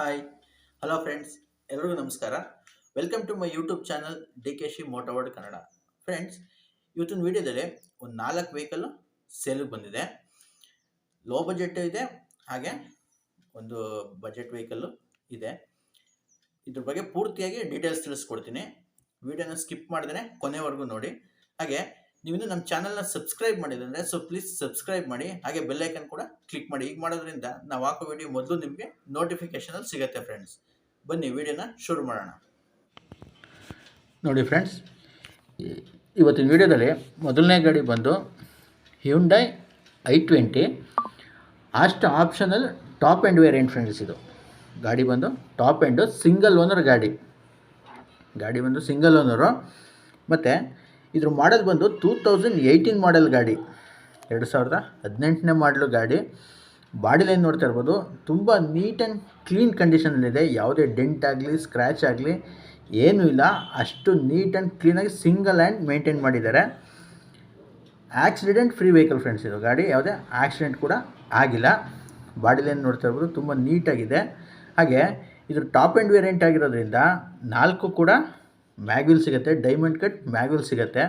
Hi hello friends ಎಲ್ರಿಗೂ ನಮಸ್ಕಾರ. Welcome to my YouTube channel D K she Motoworld Kannada friends ಇವತ್ತಿನ ವಿಡಿಯೋದಲ್ಲಿ ಒಂದು ನಾಲ್ಕು ವೆಹಿಕಲ್ಲು ಸೇಲಿಗೆ ಬಂದಿದೆ. ಲೋ ಬಜೆಟ್ ಇದೆ, ಹಾಗೆ ಒಂದು ಬಜೆಟ್ ವೆಹಿಕಲ್ಲು ಇದೆ. ಇದ್ರ ಬಗ್ಗೆ ಪೂರ್ತಿಯಾಗಿ ಡೀಟೇಲ್ಸ್ ತಿಳಿಸ್ಕೊಡ್ತೀನಿ. ವಿಡಿಯೋನ ಸ್ಕಿಪ್ ಮಾಡಿದ್ರೆ ಕೊನೆವರೆಗೂ ನೋಡಿ. ಹಾಗೆ ನೀವಿನ್ನು ನಮ್ಮ ಚಾನಲ್ನ ಸಬ್ಸ್ಕ್ರೈಬ್ ಮಾಡಿದ್ರೆ ಸೊ ಪ್ಲೀಸ್ ಸಬ್ಸ್ಕ್ರೈಬ್ ಮಾಡಿ. ಹಾಗೆ ಬೆಲ್ಲೈಕನ್ ಕೂಡ ಕ್ಲಿಕ್ ಮಾಡಿ. ಈಗ ಮಾಡೋದ್ರಿಂದ ನಾವು ಹಾಕೋ ವಿಡಿಯೋ ಮೊದಲು ನಿಮಗೆ ನೋಟಿಫಿಕೇಶನಲ್ಲಿ ಸಿಗುತ್ತೆ ಫ್ರೆಂಡ್ಸ್ ಬನ್ನಿ, ವಿಡಿಯೋನ ಶುರು ಮಾಡೋಣ. ನೋಡಿ ಫ್ರೆಂಡ್ಸ್ ಇವತ್ತಿನ ವಿಡಿಯೋದಲ್ಲಿ ಮೊದಲನೇ ಗಾಡಿ ಬಂದು ಹ್ಯುಂಡೈ ಐ ಟ್ವೆಂಟಿ ಅಷ್ಟು optional top end variant friends ಇದು. ಗಾಡಿ ಬಂದು ಟಾಪ್ ಆ್ಯಂಡು ಸಿಂಗಲ್ ಓನರ್ ಗಾಡಿ. ಗಾಡಿ ಬಂದು ಸಿಂಗಲ್ ಓನರು ಮತ್ತು ಇದ್ರ ಮಾಡೆಲ್ ಬಂದು ಟೂ ತೌಸಂಡ್ ಏಯ್ಟೀನ್ ಮಾಡೆಲ್ ಗಾಡಿ. ಎರಡು ಸಾವಿರದ ಹದಿನೆಂಟನೇ ಮಾಡಲು ಗಾಡಿ. ಬಾಡಿ ಲೈನ್ ನೋಡ್ತಾ ಇರ್ಬೋದು. ತುಂಬ ನೀಟ್ ಆ್ಯಂಡ್ ಕ್ಲೀನ್ ಕಂಡೀಷನಲ್ಲಿದೆ ಯಾವುದೇ ಡೆಂಟ್ ಆಗಲಿ ಸ್ಕ್ರ್ಯಾಚ್ ಆಗಲಿ, ಏನೂ ಇಲ್ಲ. ಅಷ್ಟು ನೀಟ್ ಆ್ಯಂಡ್ ಕ್ಲೀನಾಗಿ ಸಿಂಗಲ್ ಆ್ಯಂಡ್ ಮೇಂಟೈನ್ ಮಾಡಿದ್ದಾರೆ. ಆಕ್ಸಿಡೆಂಟ್ ಫ್ರೀ ವೆಹಿಕಲ್ ಫ್ರೆಂಡ್ಸ್ ಇದು ಗಾಡಿ. ಯಾವುದೇ ಆಕ್ಸಿಡೆಂಟ್ ಕೂಡ ಆಗಿಲ್ಲ. ಬಾಡಿ ಲೈನ್ ನೋಡ್ತಾ ಇರ್ಬೋದು. ತುಂಬ ನೀಟಾಗಿದೆ ಹಾಗೆ ಇದ್ರ ಟಾಪ್ ಆ್ಯಂಡ್ ವೇರಿಯಂಟ್ ಆಗಿರೋದ್ರಿಂದ ನಾಲ್ಕು ಕೂಡ ಮ್ಯಾಗ್ವಿಲ್ ಸಿಗುತ್ತೆ, ಡೈಮಂಡ್ ಕಟ್ ಮ್ಯಾಗ್ವಿಲ್ ಸಿಗುತ್ತೆ.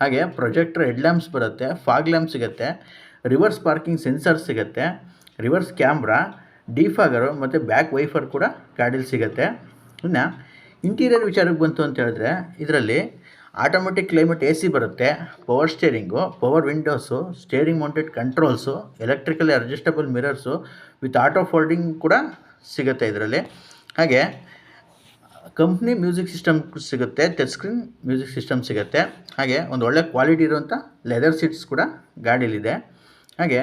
ಹಾಗೆ ಪ್ರೊಜೆಕ್ಟರ್ ಹೆಡ್ ಲ್ಯಾಂಪ್ಸ್ ಬರುತ್ತೆ, ಫಾಗ್ ಲ್ಯಾಂಪ್ ಸಿಗುತ್ತೆ, ರಿವರ್ಸ್ ಪಾರ್ಕಿಂಗ್ ಸೆನ್ಸರ್ ಸಿಗುತ್ತೆ, ರಿವರ್ಸ್ ಕ್ಯಾಮ್ರಾ, ಡಿಫಾಗರು ಮತ್ತು ಬ್ಯಾಕ್ ವೈಫರ್ ಕೂಡ ಗಾಡೀಲಿ ಸಿಗುತ್ತೆ. ಇನ್ನು ಇಂಟೀರಿಯರ್ ವಿಚಾರಕ್ಕೆ ಬಂತು ಅಂತ ಹೇಳಿದ್ರೆ, ಇದರಲ್ಲಿ ಆಟೋಮೆಟಿಕ್ ಕ್ಲೈಮೇಟ್ ಎ ಸಿ ಬರುತ್ತೆ, power steering, power windows, steering mounted controls, electrically adjustable mirrors, with auto folding ಕೂಡ ಸಿಗುತ್ತೆ ಇದರಲ್ಲಿ. ಹಾಗೆ ಕಂಪ್ನಿ ಮ್ಯೂಸಿಕ್ ಸಿಸ್ಟಮ್ ಸಿಗುತ್ತೆ ಟಚ್ ಸ್ಕ್ರೀನ್ ಮ್ಯೂಸಿಕ್ ಸಿಸ್ಟಮ್ ಸಿಗುತ್ತೆ. ಹಾಗೆ ಒಂದು ಒಳ್ಳೆ ಕ್ವಾಲಿಟಿ ಇರುವಂಥ ಲೆದರ್ ಸೀಟ್ಸ್ ಕೂಡ ಗಾಡೀಲಿದೆ. ಹಾಗೆ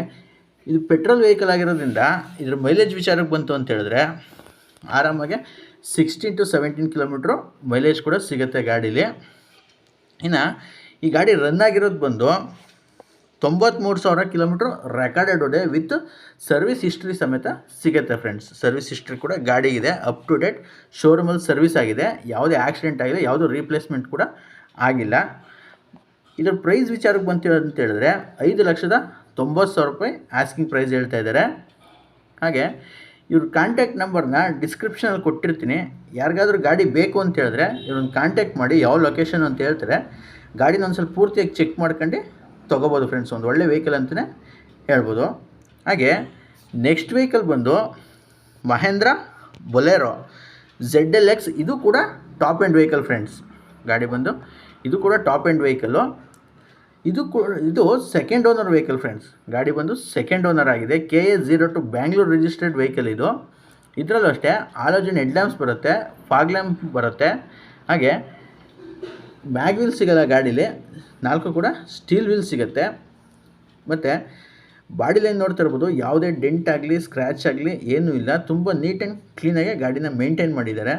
ಇದು ಪೆಟ್ರೋಲ್ ವೆಹಿಕಲ್ ಆಗಿರೋದ್ರಿಂದ ಇದ್ರ ಮೈಲೇಜ್ ವಿಚಾರಕ್ಕೆ ಬಂತು ಅಂತ ಹೇಳಿದ್ರೆ ಆರಾಮಾಗಿ sixteen to seventeen kilometre mileage ಕೂಡ ಸಿಗುತ್ತೆ ಗಾಡೀಲಿ. ಇನ್ನು ಈ ಗಾಡಿ ರನ್ ಆಗಿರೋದು ಬಂದು ತೊಂಬತ್ತ್ಮೂರು ಸಾವಿರ ಕಿಲೋಮೀಟ್ರ್ ರೆಕಾರ್ಡೆಡ್ ಡೇ ವಿತ್ ಸರ್ವಿಸ್ ಹಿಸ್ಟ್ರಿ ಸಮೇತ ಸಿಗುತ್ತೆ ಫ್ರೆಂಡ್ಸ್ ಸರ್ವಿಸ್ ಹಿಸ್ಟ್ರಿ ಕೂಡ ಗಾಡಿ ಇದೆ ಅಪ್ ಟು ಡೇಟ್ ಶೋರೂಮಲ್ಲಿ ಸರ್ವಿಸ್ ಆಗಿದೆ. ಯಾವುದೇ ಆಕ್ಸಿಡೆಂಟ್ ಆಗಿದೆ ಯಾವುದೂ ರೀಪ್ಲೇಸ್ಮೆಂಟ್ ಕೂಡ ಆಗಿಲ್ಲ. ಇದರ ಪ್ರೈಸ್ ವಿಚಾರಕ್ಕೆ ಬಂತು ಅಂತ ಹೇಳಿದ್ರೆ ಐದು ಲಕ್ಷದ ತೊಂಬತ್ತು ಸಾವಿರ ರೂಪಾಯಿ ಆಸ್ಕಿಂಗ್ ಪ್ರೈಸ್ ಹೇಳ್ತಾ ಇದ್ದಾರೆ. ಹಾಗೆ ಇವ್ರ ಕಾಂಟ್ಯಾಕ್ಟ್ ನಂಬರ್ನ ಡಿಸ್ಕ್ರಿಪ್ಷನಲ್ಲಿ ಕೊಟ್ಟಿರ್ತೀನಿ. ಯಾರಿಗಾದ್ರೂ ಗಾಡಿ ಬೇಕು ಅಂತ ಹೇಳಿದ್ರೆ ಇವ್ರನ್ನ ಕಾಂಟ್ಯಾಕ್ಟ್ ಮಾಡಿ ಯಾವ ಲೊಕೇಶನ್ ಅಂತ ಹೇಳ್ತಾರೆ. ಗಾಡಿನ ಒಂದು ಸ್ವಲ್ಪ ಪೂರ್ತಿಯಾಗಿ ಚೆಕ್ ಮಾಡ್ಕೊಂಡು ತೊಗೋಬೋದು ಫ್ರೆಂಡ್ಸ್ ಒಂದು ಒಳ್ಳೆ ವೆಹಿಕಲ್ ಅಂತಲೇ ಹೇಳ್ಬೋದು. ಹಾಗೆ ನೆಕ್ಸ್ಟ್ ವೆಹಿಕಲ್ ಬಂದು Mahindra Bolero Z L X ಇದು ಕೂಡ ಟಾಪ್ ಆ್ಯಂಡ್ ವೆಹಿಕಲ್ ಫ್ರೆಂಡ್ಸ್ ಗಾಡಿ ಬಂದು ಇದು ಕೂಡ ಟಾಪ್ ಆ್ಯಂಡ್ ವೆಹಿಕಲ್ಲು ಇದು ಕೂಡ ಇದು ಸೆಕೆಂಡ್ ಓನರ್ ವೆಹಿಕಲ್ ಫ್ರೆಂಡ್ಸ್ ಗಾಡಿ ಬಂದು ಸೆಕೆಂಡ್ ಓನರ್ ಆಗಿದೆ. K A zero two Bangalore registered vehicle ಇದು. ಇದರಲ್ಲೂ ಅಷ್ಟೇ ಆಲೋಜನ್ ಹೆಡ್ ಲ್ಯಾಂಪ್ಸ್ ಬರುತ್ತೆ ಫಾಗ್ ಲ್ಯಾಂಪ್ ಬರುತ್ತೆ. ಹಾಗೆ ಮ್ಯಾಗ್ ವೀಲ್ ಸಿಗಲ್ಲ ಗಾಡೀಲಿ, ನಾಲ್ಕು ಕೂಡ ಸ್ಟೀಲ್ ವೀಲ್ ಸಿಗುತ್ತೆ. ಮತ್ತು ಬಾಡಿ ಲೈನ್ ನೋಡ್ತಾ ಇರ್ಬೋದು, ಯಾವುದೇ ಡೆಂಟ್ ಆಗಲಿ, ಸ್ಕ್ರ್ಯಾಚ್ ಆಗಲಿ ಏನೂ ಇಲ್ಲ. ತುಂಬ ನೀಟ್ ಆ್ಯಂಡ್ ಕ್ಲೀನಾಗಿ ಗಾಡಿನ ಮೇಂಟೈನ್ ಮಾಡಿದ್ದಾರೆ.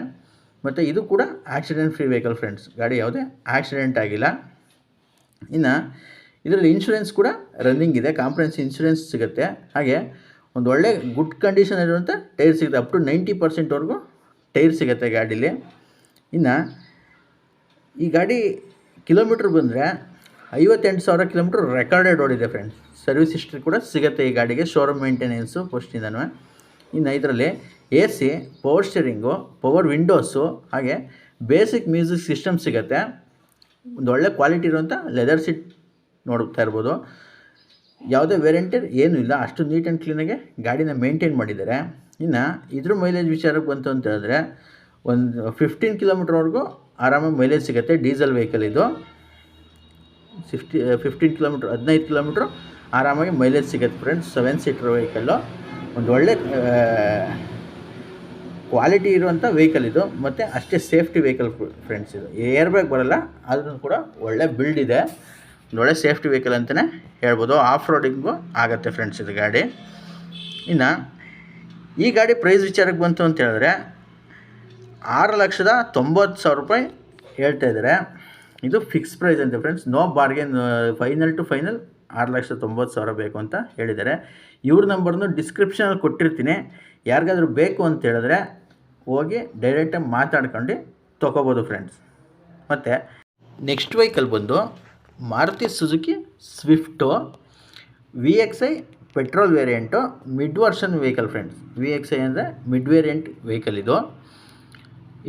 ಮತ್ತು ಇದು ಕೂಡ ಆಕ್ಸಿಡೆಂಟ್ ಫ್ರೀ ವೆಹಿಕಲ್ ಫ್ರೆಂಡ್ಸ್, ಗಾಡಿ ಯಾವುದೇ ಆಕ್ಸಿಡೆಂಟ್ ಆಗಿಲ್ಲ. ಇನ್ನು ಇದರಲ್ಲಿ ಇನ್ಶೂರೆನ್ಸ್ ಕೂಡ ರನ್ನಿಂಗ್ ಇದೆ ಕಾಂಪ್ರೆನ್ಸ್ ಇನ್ಶೂರೆನ್ಸ್ ಸಿಗುತ್ತೆ. ಹಾಗೆ ಒಂದು ಒಳ್ಳೆ ಗುಡ್ ಕಂಡೀಷನ್ ಇರುವಂಥ ಟೈರ್ ಸಿಗುತ್ತೆ, ಅಪ್ ಟು ನೈಂಟಿ ಪರ್ಸೆಂಟ್ವರೆಗೂ ಟೈರ್ ಸಿಗುತ್ತೆ ಗಾಡೀಲಿ. ಇನ್ನು ಈ ಗಾಡಿ ಕಿಲೋಮೀಟ್ರ್ ಬಂದರೆ ಐವತ್ತೆಂಟು ಸಾವಿರ ಕಿಲೋಮೀಟ್ರ್ ರೆಕಾರ್ಡೆಡ್ ಓಡಿದೆ ಫ್ರೆಂಡ್ಸ್ ಸರ್ವಿಸ್ ಹಿಸ್ಟ್ರಿ ಕೂಡ ಸಿಗುತ್ತೆ ಈ ಗಾಡಿಗೆ. ಶೋರೂಮ್ ಮೇಂಟೆನೆನ್ಸು ಫಸ್ಟಿಂದನೂ ಇನ್ನು ಇದರಲ್ಲಿ A C power steering power windows ಹಾಗೆ ಬೇಸಿಕ್ ಮ್ಯೂಸಿಕ್ ಸಿಸ್ಟಮ್ ಸಿಗುತ್ತೆ. ಒಂದು ಒಳ್ಳೆ ಕ್ವಾಲಿಟಿ ಇರುವಂಥ ಲೆದರ್ ಸೀಟ್ ನೋಡ್ತಾ ಇರ್ಬೋದು. ಯಾವುದೇ ವೇರಿಯಂಟರ್ ಏನೂ ಇಲ್ಲ. ಅಷ್ಟು ನೀಟ್ ಆ್ಯಂಡ್ ಕ್ಲೀನಾಗೆ ಗಾಡಿನ ಮೇಂಟೈನ್ ಮಾಡಿದ್ದಾರೆ. ಇನ್ನು ಇದ್ರ ಮೈಲೇಜ್ ವಿಚಾರಕ್ಕೆ ಬಂತು ಅಂತ ಹೇಳಿದ್ರೆ ಒಂದು ಫಿಫ್ಟೀನ್ ಕಿಲೋಮೀಟ್ರ್ವರೆಗೂ ಆರಾಮಾಗಿ ಮೈಲೇಜ್ ಸಿಗುತ್ತೆ ಡೀಸೆಲ್ ವೆಹಿಕಲ್ ಇದು. ಫಿಫ್ಟಿ ಫಿಫ್ಟೀನ್ ಕಿಲೋಮೀಟ್ರ್ ಹದಿನೈದು ಕಿಲೋಮೀಟ್ರ್ ಆರಾಮಾಗಿ ಮೈಲೇಜ್ ಸಿಗುತ್ತೆ ಫ್ರೆಂಡ್ಸ್ ಸೆವೆನ್ ಸೀಟ್ರ್ ವೆಹಿಕಲ್ಲು ಒಂದು ಒಳ್ಳೆ ಕ್ವಾಲಿಟಿ ಇರುವಂಥ ವೆಹಿಕಲ್ ಇದು. ಮತ್ತು ಅಷ್ಟೇ ಸೇಫ್ಟಿ ವೆಹಿಕಲ್ ಫ್ರೆಂಡ್ಸ್ ಇದು. ಏರ್ ಬ್ಯಾಗ್ ಬರೋಲ್ಲ, ಆದ್ರೂ ಕೂಡ ಒಳ್ಳೆ ಬಿಲ್ಡ್ ಇದೆ. ಒಳ್ಳೆ ಸೇಫ್ಟಿ ವೆಹಿಕಲ್ ಅಂತಲೇ ಹೇಳ್ಬೋದು. ಆಫ್ ರೋಡಿಂಗು ಆಗುತ್ತೆ ಫ್ರೆಂಡ್ಸ್ ಇದು ಗಾಡಿ. ಇನ್ನು, ಈ ಗಾಡಿ ಪ್ರೈಸ್ ವಿಚಾರಕ್ಕೆ ಬಂತು ಅಂತ ಹೇಳಿದ್ರೆ ಆರು ಲಕ್ಷದ ತೊಂಬತ್ತು ಸಾವಿರ ರೂಪಾಯಿ ಹೇಳ್ತಾ ಇದ್ದಾರೆ. ಇದು ಫಿಕ್ಸ್ ಪ್ರೈಸ್ ಅಂತೆ friends no bargain final to final ಆರು ಲಕ್ಷದ ತೊಂಬತ್ತು ಸಾವಿರ ಬೇಕು ಅಂತ ಹೇಳಿದ್ದಾರೆ. ಇವ್ರ ನಂಬರ್ನು ಡಿಸ್ಕ್ರಿಪ್ಷನಲ್ಲಿ ಕೊಟ್ಟಿರ್ತೀನಿ. ಯಾರಿಗಾದ್ರೂ ಬೇಕು ಅಂತ ಹೇಳಿದ್ರೆ ಹೋಗಿ ಡೈರೆಕ್ಟಾಗಿ ಮಾತಾಡ್ಕೊಂಡು ತೊಗೋಬೋದು ಫ್ರೆಂಡ್ಸ್ ಮತ್ತು ನೆಕ್ಸ್ಟ್ ವೆಹಿಕಲ್ ಬಂದು Maruti Suzuki Swift V X I petrol variant mid version vehicle friends V X I ಅಂದರೆ ಮಿಡ್ ವೇರಿಯಂಟ್ ವೆಹಿಕಲ್ ಇದು.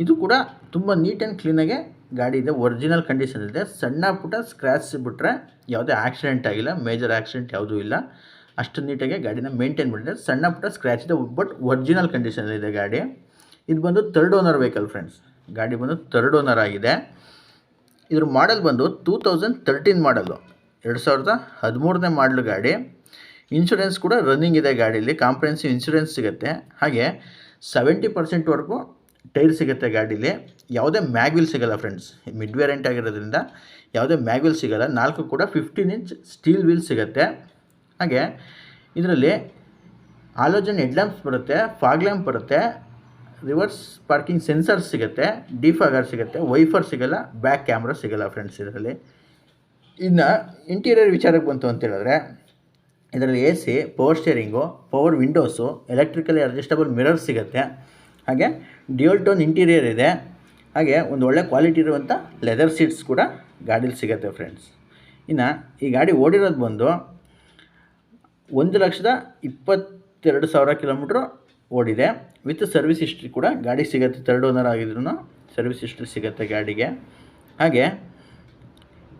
ಇದು ಕೂಡ ತುಂಬ ನೀಟ್ ಆ್ಯಂಡ್ ಕ್ಲೀನಾಗೆ ಗಾಡಿ ಇದೆ. ಒರಿಜಿನಲ್ ಕಂಡೀಷನ್ ಇದೆ. ಸಣ್ಣ ಪುಟ್ಟ ಸ್ಕ್ರ್ಯಾಚ್ ಬಿಟ್ಟರೆ ಯಾವುದೇ ಆಕ್ಸಿಡೆಂಟ್ ಆಗಿಲ್ಲ. ಮೇಜರ್ ಆ್ಯಕ್ಸಿಡೆಂಟ್ ಯಾವುದೂ ಇಲ್ಲ. ಅಷ್ಟು ನೀಟಾಗಿ ಗಾಡಿನ ಮೇಂಟೈನ್ ಮಾಡಿದೆ ಸಣ್ಣ ಪುಟ್ಟ ಸ್ಕ್ರ್ಯಾಚ್ ಇದೆ. ಬಟ್ ಒರಿಜಿನಲ್ ಕಂಡೀಷನಲ್ಲಿದೆ ಗಾಡಿ. ಇದು ಬಂದು ತರ್ಡ್ ಓನರ್ ವೆಹಿಕಲ್ ಫ್ರೆಂಡ್ಸ್ ಗಾಡಿ ಬಂದು ತರ್ಡ್ ಓನರ್ ಆಗಿದೆ. ಇದ್ರ ಮಾಡೆಲ್ ಬಂದು ಟೂ ತೌಸಂಡ್ ತರ್ಟೀನ್ ಮಾಡಲು ಎರಡು ಸಾವಿರದ ಹದಿಮೂರನೇ ಮಾಡಲು ಗಾಡಿ. ಇನ್ಶೂರೆನ್ಸ್ ಕೂಡ ರನ್ನಿಂಗ್ ಇದೆ ಗಾಡೀಲಿ. ಕಾಂಪ್ರೆನ್ಸಿವ್ ಇನ್ಶೂರೆನ್ಸ್ ಸಿಗುತ್ತೆ. ಹಾಗೆ ಸೆವೆಂಟಿ ಪರ್ಸೆಂಟ್ವರೆಗೂ ಟೈರ್ ಸಿಗುತ್ತೆ ಗಾಡೀಲಿ, ಯಾವುದೇ ಮ್ಯಾಗ್ವಿಲ್ ಸಿಗಲ್ಲ ಫ್ರೆಂಡ್ಸ್. ಮಿಡ್ ವೇರಿಯಂಟ್ ಆಗಿರೋದ್ರಿಂದ ಯಾವುದೇ ಮ್ಯಾಗ್ವಿಲ್ ಸಿಗಲ್ಲ, ನಾಲ್ಕು ಕೂಡ ಫಿಫ್ಟೀನ್ ಇಂಚ್ ಸ್ಟೀಲ್ ವೀಲ್ ಸಿಗುತ್ತೆ. ಹಾಗೆ ಇದರಲ್ಲಿ ಆಲೋಜನ್ ಹೆಡ್ಲ್ಯಾಂಪ್ಸ್ ಬರುತ್ತೆ ಫಾಗ್ ಲ್ಯಾಂಪ್ ಬರುತ್ತೆ ರಿವರ್ಸ್ ಪಾರ್ಕಿಂಗ್ ಸೆನ್ಸರ್ ಸಿಗುತ್ತೆ ಡಿಫಾಗರ್ ಸಿಗುತ್ತೆ ವೈಫರ್ ಸಿಗಲ್ಲ ಬ್ಯಾಕ್ ಕ್ಯಾಮ್ರಾ ಸಿಗಲ್ಲ ಫ್ರೆಂಡ್ಸ್ ಇದರಲ್ಲಿ. ಇನ್ನು ಇಂಟೀರಿಯರ್ ವಿಚಾರಕ್ಕೆ ಬಂತು ಅಂತ ಹೇಳಿದ್ರೆ, ಇದರಲ್ಲಿ A C power steering power windows electrically adjustable mirror ಸಿಗುತ್ತೆ. ಹಾಗೆ ಡ್ಯೂಲ್ ಟೋನ್ ಇಂಟೀರಿಯರ್ ಇದೆ. ಹಾಗೆ ಒಂದು ಒಳ್ಳೆ ಕ್ವಾಲಿಟಿ ಇರುವಂಥ ಲೆದರ್ ಸೀಟ್ಸ್ ಕೂಡ ಗಾಡೀಲಿ ಸಿಗುತ್ತೆ ಫ್ರೆಂಡ್ಸ್. ಇನ್ನು ಈ ಗಾಡಿ ಓಡಿರೋದು ಬಂದು ಒಂದು ಲಕ್ಷದ ಇಪ್ಪತ್ತೆರಡು ಸಾವಿರ ಕಿಲೋಮೀಟ್ರ್ ಓಡಿದೆ. ವಿತ್ ಸರ್ವಿಸ್ ಹಿಸ್ಟ್ರಿ ಕೂಡ ಗಾಡಿ ಸಿಗುತ್ತೆ ತರ್ಡ್ ಓನರ್ ಆಗಿದ್ರು ಸರ್ವಿಸ್ ಹಿಸ್ಟ್ರಿ ಸಿಗುತ್ತೆ ಗಾಡಿಗೆ. ಹಾಗೆ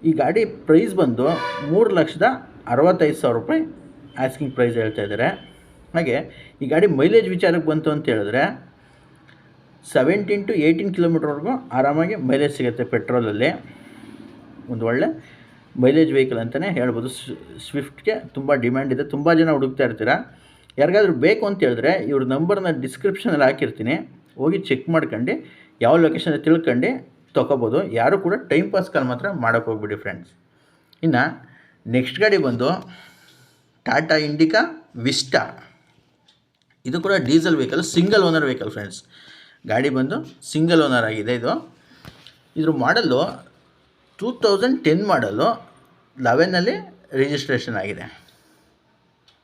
ಈ ಗಾಡಿ ಪ್ರೈಸ್ ಬಂದು ಮೂರು ಲಕ್ಷದ ಅರವತ್ತೈದು ಸಾವಿರ ರೂಪಾಯಿ ಆಸ್ಕಿಂಗ್ ಪ್ರೈಸ್ ಹೇಳ್ತಾ ಇದ್ದಾರೆ. ಹಾಗೆ ಈ ಗಾಡಿ ಮೈಲೇಜ್ ವಿಚಾರಕ್ಕೆ ಬಂತು ಅಂತ ಹೇಳಿದ್ರೆ ಸೆವೆಂಟೀನ್ ಟು ಏಯ್ಟೀನ್ ಕಿಲೋಮೀಟ್ರ್ವರೆಗೂ ಆರಾಮಾಗಿ ಮೈಲೇಜ್ ಸಿಗುತ್ತೆ ಪೆಟ್ರೋಲಲ್ಲಿ. ಒಂದು ಒಳ್ಳೆ ಮೈಲೇಜ್ ವೆಹಿಕಲ್ ಅಂತಲೇ ಹೇಳ್ಬೋದು. ಸ್ವಿಫ್ಟ್ಗೆ ತುಂಬ ಡಿಮ್ಯಾಂಡ್ ಇದೆ. ತುಂಬ ಜನ ಹುಡುಕ್ತಾ ಇರ್ತೀರ? ಯಾರಿಗಾದ್ರೂ ಬೇಕು ಅಂತ ಹೇಳಿದ್ರೆ ಇವ್ರ ನಂಬರ್ನ ಡಿಸ್ಕ್ರಿಪ್ಷನಲ್ಲಿ ಹಾಕಿರ್ತೀನಿ. ಹೋಗಿ ಚೆಕ್ ಮಾಡ್ಕೊಂಡು, ಯಾವ ಲೊಕೇಶನ್ ತಿಳ್ಕೊಂಡು ತೊಗೋಬೋದು. ಯಾರು ಕೂಡ ಟೈಮ್ ಪಾಸ್ ಕಾಲ್ ಮಾತ್ರ ಮಾಡೋಕ್ಕೆ ಹೋಗ್ಬಿಡಿ ಫ್ರೆಂಡ್ಸ್ ಇನ್ನು ನೆಕ್ಸ್ಟ್ ಗಾಡಿ ಬಂದು ಟಾಟಾ ಇಂಡಿಕಾ ವಿಸ್ಟಾ ಇದು ಕೂಡ diesel vehicle single owner vehicle friends ಗಾಡಿ ಬಂದು ಸಿಂಗಲ್ ಓನರ್ ಆಗಿದೆ ಇದು. ಇದ್ರ ಮಾಡಲ್ಲು ಟೂ ತೌಸಂಡ್ ಟೆನ್ ಮಾಡಲು ಲೆವೆನಲ್ಲಿ ರಿಜಿಸ್ಟ್ರೇಷನ್ ಆಗಿದೆ.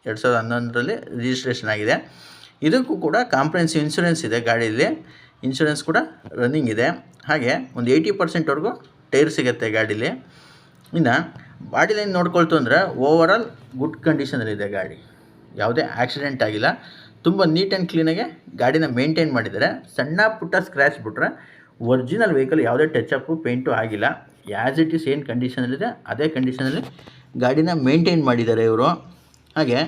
ಎರಡು ಸಾವಿರದ ಹನ್ನೊಂದರಲ್ಲಿ ರಿಜಿಸ್ಟ್ರೇಷನ್ ಆಗಿದೆ. ಇದಕ್ಕೂ ಕೂಡ ಕಾಂಪ್ರೆನ್ಸಿವ್ ಇನ್ಶೂರೆನ್ಸ್ ಇದೆ ಗಾಡೀಲಿ. ಇನ್ಶೂರೆನ್ಸ್ ಕೂಡ ರನ್ನಿಂಗ್ ಇದೆ. ಹಾಗೆ ಒಂದು ಏಯ್ಟಿ ಪರ್ಸೆಂಟ್ವರೆಗೂ ಟೈರ್ ಸಿಗುತ್ತೆ ಗಾಡೀಲಿ. ಇನ್ನು ಬಾಡಿ ಲೈನ್ ನೋಡ್ಕೊಳ್ತು ಅಂದರೆ ಓವರಾಲ್ ಗುಡ್ ಕಂಡೀಷನಲ್ಲಿದೆ ಗಾಡಿ. ಯಾವುದೇ ಆಕ್ಸಿಡೆಂಟ್ ಆಗಿಲ್ಲ. ತುಂಬ ನೀಟ್ ಆ್ಯಂಡ್ ಕ್ಲೀನಾಗೆ ಗಾಡಿನ ಮೇಂಟೈನ್ ಮಾಡಿದ್ದಾರೆ. ಸಣ್ಣ ಪುಟ್ಟ ಸ್ಕ್ರ್ಯಾಚ್ ಬಿಟ್ರೆ ಒರಿಜಿನಲ್ ವೆಹಿಕಲ್ ಯಾವುದೇ ಟಚಪ್ಪು ಪೇಂಟು ಆಗಿಲ್ಲ. ಆ್ಯಸ್ ಇಟ್ ಈಸ್ ಏನು ಕಂಡೀಷನಲ್ಲಿದೆ ಅದೇ ಕಂಡೀಷನಲ್ಲಿ ಗಾಡಿನ ಮೇಂಟೈನ್ ಮಾಡಿದ್ದಾರೆ ಇವರು. ಹಾಗೆ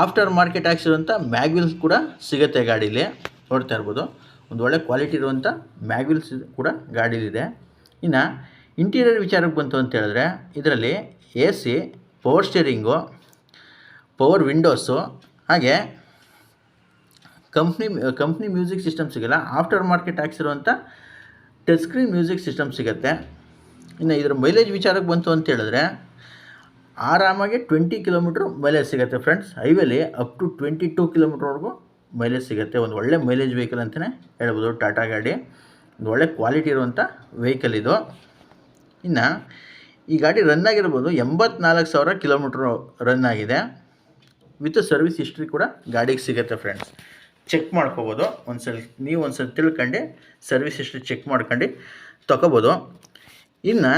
ಆಫ್ಟರ್ ಮಾರ್ಕೆಟ್ ಹಾಕ್ಸಿರುವಂಥ ಮ್ಯಾಗ್ವಿಲ್ಸ್ ಕೂಡ ಸಿಗುತ್ತೆ ಗಾಡೀಲಿ. ನೋಡ್ತಾ ಇರ್ಬೋದು. ಒಂದು ಒಳ್ಳೆ ಕ್ವಾಲಿಟಿ ಇರುವಂಥ ಮ್ಯಾಗ್ವಿಲ್ಸ್ ಕೂಡ ಗಾಡೀಲಿದೆ ಇನ್ನು ಇಂಟೀರಿಯರ್ ವಿಚಾರಕ್ಕೆ ಬಂತು ಅಂತ ಹೇಳಿದ್ರೆ, ಇದರಲ್ಲಿ A C power steering power windows ಹಾಗೆ ಕಂಪ್ನಿ ಕಂಪ್ನಿ ಮ್ಯೂಸಿಕ್ ಸಿಸ್ಟಮ್ ಸಿಗೋಲ್ಲ. ಆಫ್ಟರ್ ಮಾರ್ಕೆಟ್ ಹಾಕ್ಸಿರುವಂಥ ಟಚ್ ಸ್ಕ್ರೀನ್ ಮ್ಯೂಸಿಕ್ ಸಿಸ್ಟಮ್ ಸಿಗುತ್ತೆ. ಇನ್ನು ಇದರ ಮೈಲೇಜ್ ವಿಚಾರಕ್ಕೆ ಬಂತು ಅಂತ ಹೇಳಿದ್ರೆ, ಆರಾಮಾಗಿ ಟ್ವೆಂಟಿ ಕಿಲೋಮೀಟ್ರ್ ಮೈಲೇಜ್ ಸಿಗುತ್ತೆ ಫ್ರೆಂಡ್ಸ್ ಹೈವೇಲಿ ಅಪ್ ಟು ಟ್ವೆಂಟಿ ಟೂ ಕಿಲೋಮೀಟ್ರ್ವರೆಗೂ ಮೈಲೇಜ್ ಸಿಗುತ್ತೆ. ಒಂದು ಒಳ್ಳೆ ಮೈಲೇಜ್ ವೆಹಿಕಲ್ ಅಂತಲೇ ಹೇಳ್ಬೋದು. ಟಾಟಾ ಗಾಡಿ. ಒಂದು ಒಳ್ಳೆ ಕ್ವಾಲಿಟಿ ಇರುವಂಥ ವೆಹಿಕಲ್ ಇದು. ಇನ್ನು ಈ ಗಾಡಿ ರನ್ ಆಗಿರ್ಬೋದು ಎಂಬತ್ನಾಲ್ಕು ಸಾವಿರ ಕಿಲೋಮೀಟ್ರ್ ರನ್ ಆಗಿದೆ. ವಿತ್ ಸರ್ವಿಸ್ ಹಿಸ್ಟ್ರಿ ಕೂಡ ಗಾಡಿಗೆ ಸಿಗುತ್ತೆ ಫ್ರೆಂಡ್ಸ್ ಚೆಕ್ ಮಾಡ್ಕೋಬೋದು. ಒಂದ್ಸಲ ನೀವು ಒಂದ್ಸಲ ತಿಳ್ಕೊಂಡು ಸರ್ವಿಸ್ ಹಿಸ್ಟ್ರಿ ಚೆಕ್ ಮಾಡ್ಕೊಂಡು ತಗೋಬೋದು ಇನ್ನು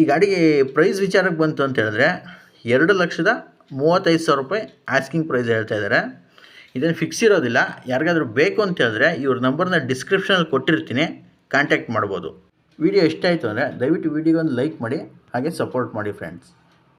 ಈ ಗಾಡಿಗೆ ಪ್ರೈಸ್ ವಿಚಾರಕ್ಕೆ ಬಂತು ಅಂತ ಹೇಳಿದ್ರೆ ಎರಡು ಲಕ್ಷದ ಮೂವತ್ತೈದು ಸಾವಿರ ರೂಪಾಯಿ ಆಸ್ಕಿಂಗ್ ಪ್ರೈಸ್ ಹೇಳ್ತಾ ಇದ್ದಾರೆ. ಇದನ್ನು ಫಿಕ್ಸ್ ಇರೋದಿಲ್ಲ. ಯಾರಿಗಾದ್ರೂ ಬೇಕು ಅಂತ ಹೇಳಿದ್ರೆ ಇವ್ರ ನಂಬರ್ನ ಡಿಸ್ಕ್ರಿಪ್ಷನಲ್ಲಿ ಕೊಟ್ಟಿರ್ತೀನಿ. ಕಾಂಟ್ಯಾಕ್ಟ್ ಮಾಡ್ಬೋದು. ವಿಡಿಯೋ ಇಷ್ಟ ಆಯಿತು ಅಂದರೆ ದಯವಿಟ್ಟು ವಿಡಿಯೋಗೊಂದು ಲೈಕ್ ಮಾಡಿ, ಹಾಗೆ ಸಪೋರ್ಟ್ ಮಾಡಿ ಫ್ರೆಂಡ್ಸ್